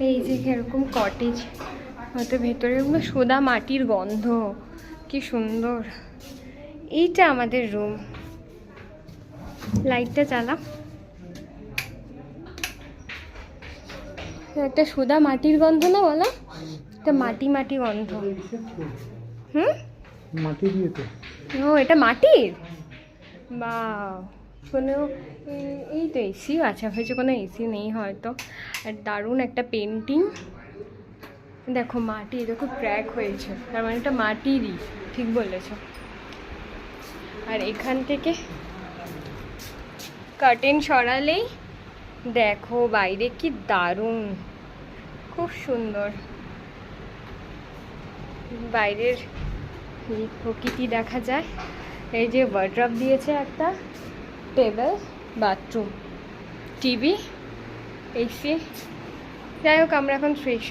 এই যে এরকম কটেজ হয়তো ভেতরে এগুলো সোদা মাটির গন্ধ কি সুন্দর। এইটা আমাদের রুম লাইটটা চালা একটা সোদা মাটির গন্ধ না বলো? একটা মাটি মাটি গন্ধ। হুম? মাটি দিয়ে তো। ও এটা মাটির? বা কোনো এই তো এসিও আছে হয়েছে কোনো এসি নেই হয়তো। আর দারুণ একটা পেন্টিং দেখো, মাটি দেখো ক্র্যাক হয়েছে। তার মানে এটা মাটিরই, ঠিক বলেছ। আর এখান থেকে কার্টেন সরালেই দেখো বাইরে কি দারুণ, খুব সুন্দর। বাইরের প্রকৃতি দেখা যায়। এই যে ওয়ার্ড্রপ দিয়েছে একটা। টেবিল বাথরুম টিভি এসি যাই হোক আমরা এখন ফ্রেশ